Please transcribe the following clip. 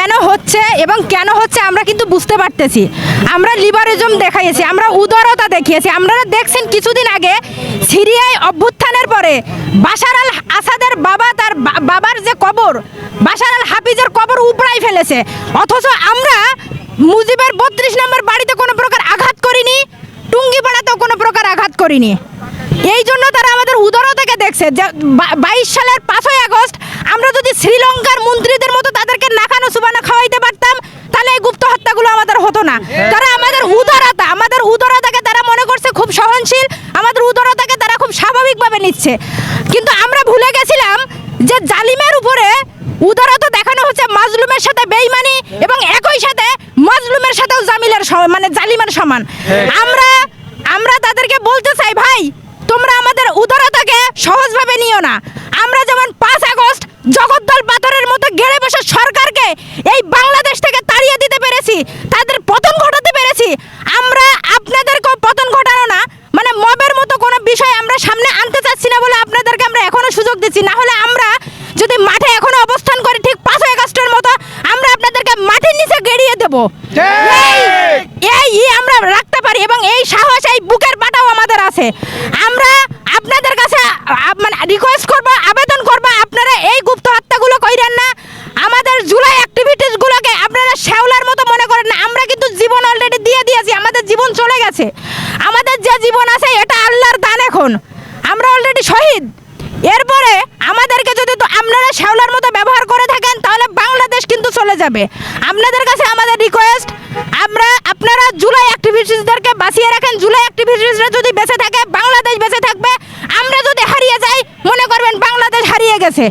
কেন হচ্ছে এবং কেন হচ্ছে আমরা কিন্তু বুঝতে পারতেছি। আমরা লিবারিজম দেখাইছি আমরা উদারতা দেখিয়েছি। আপনারা দেখছেন কিছুদিন আগে সিরিয়ায় অভ্যুত্থানের পরে বাশার আল আসাদের বাবা তার বাবার যে কবর, বাশার আল হাফিজের কবর উপড়াই ফেলেছে। অথচ আমরা মুজিবের বত্রিশ নম্বর বাড়িতে কোনো প্রকার আঘাত করিনি, টুঙ্গিপাড়াতেও কোনো প্রকার আঘাত করিনি। এই জন্য তারা আমাদের উদারতাকে দেখছে যে বাইশ সালের পাঁচই আগস্ট আমরা যদি শ্রীলঙ্কার মন্ত্রীদের মতো তাদেরকে নাকানো সুবানা খাওয়াইতে পারতাম তাহলে এই গুপ্ত হত্যাগুলো হতো না। তারা আমাদের উদারতা আমাদের উদারতাকে তারা মনে করছে খুব সহনশীল আমাদের উদারতাকে তারা খুব স্বাভাবিকভাবে নিচ্ছে। কিন্তু আমরা ভুলে গেছিলাম যে জালিমের উপরে উদারতা দেখানো হচ্ছে মাজলুমের সাথে বেইমানি এবং একই সাথে মাজলুমের সাথেও জামিলের মানে জালিমের সমান। আমরা আমরা তাদেরকে বলতে চাই ভাই তোমরা আমাদের উদারতাকে সহজভাবে নিও না। আমরা যেমন পাঁচ আগস্ট জগদ্দল পাথরের মতো গেড়ে বসে সরকারকে এই বাংলাদেশ থেকে তাড়িয়ে দিতে পেরেছি তাদের পতন ঘটাতে পেরেছি আমরা আপনাদেরকেও পতন ঘটানো না মানে মবের মতো কোনো বিষয় আমরা সামনে আনতে চাচ্ছি না বলে আপনাদেরকে আমরা এখনও সুযোগ দিচ্ছি না হলে আমরা যদি মাঠে এখনও অবস্থান করি ঠিক পাঁচই আগস্টের মতো আমরা আপনাদেরকে মাটির নিচে দেবো। এই- এই আমরা রাখতে পারি এবং এই সাহস এই বুকের পাটাও আমাদের আছে। আমরা আপনাদের কাছে মানে রিকোয়েস্ট করব আবেদন করব আপনারা এই গুপ্ত হত্যাগুলো কইরেন না। আমাদের জুলাই অ্যাক্টিভিটিসগুলোকে আপনারা শ্যাওলার মতো মনে করেন না। আমরা কিন্তু জীবন অলরেডি দিয়ে দিয়েছি আমাদের জীবন চলে গেছে। আমাদের যে জীবন আছে এটা আল্লাহর দান এখন। আমরা অলরেডি শহীদ। এরপরে আমাদেরকে যদি তো আপনারা শ্যাওলার মতো ব্যবহার করে থাকেন তাহলে বাংলাদেশ কিন্তু চলে যাবে। আপনাদের কাছে আমাদের রিকোয়েস্ট আমরা, আপনারা জুলাই অ্যাক্টিভিস্টদেরকে বাঁচিয়ে রাখেন। জুলাই অ্যাক্টিভিস্টরা যদি বেঁচে থাকে, বাংলাদেশ বেঁচে থাকবে, আমরা যদি হারিয়ে যাই, মনে করবেন বাংলাদেশ হারিয়ে গেছে।